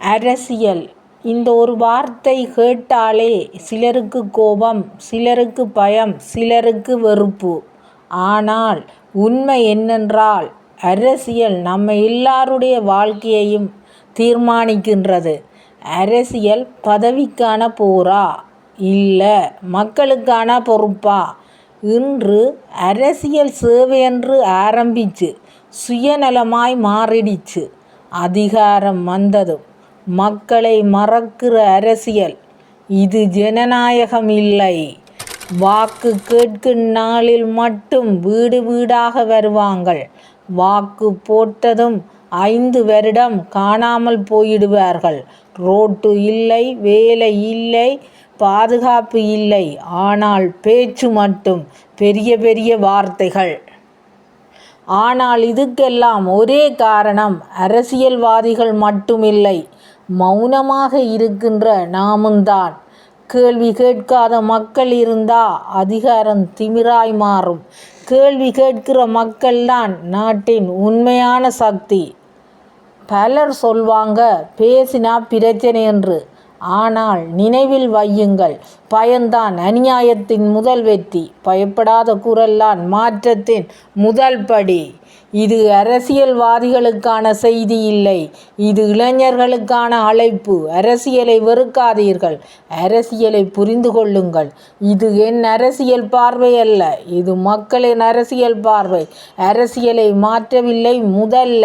அரசியல் இந்த ஒரு வார்த்தை கேட்டாலே சிலருக்கு கோபம் சிலருக்கு பயம் சிலருக்கு வெறுப்பு. ஆனால் உண்மை என்னென்றால் அரசியல் நம்ம எல்லாருடைய வாழ்க்கையையும் தீர்மானிக்கின்றது. அரசியல் பதவிக்கான போரா? இல்லை மக்களுக்கான பொறுப்பா? இன்று அரசியல் சேவையென்று ஆரம்பிச்சு சுயநலமாய் மாறிடுச்சு. அதிகாரம் வந்ததும் மக்களை மறக்கிற அரசியல். இது ஜனநாயகம் இல்லை. வாக்கு கேட்கும் நாளில் மட்டும் வீடு வீடாக வருவாங்கள். வாக்கு போட்டதும் ஐந்து வருடம் காணாமல் போயிடுவார்கள் ரோட்டு இல்லை வேலை இல்லை பாதுகாப்பு இல்லை. ஆனால் பேச்சு மட்டும் பெரிய பெரிய வார்த்தைகள். ஆனால் இதுக்கெல்லாம் ஒரே காரணம் அரசியல்வாதிகள் மட்டுமில்லை மௌனமாக இருக்கின்ற நாமும்தான். கேள்வி கேட்காத மக்கள் இருந்தா அதிகாரம் திமிராய் மாறும். கேள்வி கேட்கிற மக்கள்தான் நாட்டின் உண்மையான சக்தி. பலர் சொல்வாங்க பேசினா பிரச்சனை என்று. ஆனால் நினைவில் வையுங்கள் பயந்தான் அநியாயத்தின் முதல் வெற்றி. பயப்படாத குரல்தான் மாற்றத்தின் முதல் படி. இது அரசியல்வாதிகளுக்கான செய்தி இல்லை. இது இளைஞர்களுக்கான அழைப்பு. அரசியலை வெறுக்காதீர்கள். அரசியலை புரிந்து கொள்ளுங்கள். இது என் அரசியல் பார்வை அல்ல. இது மக்களின் அரசியல் பார்வை. அரசியலை மாற்றவில்லை முதல்ல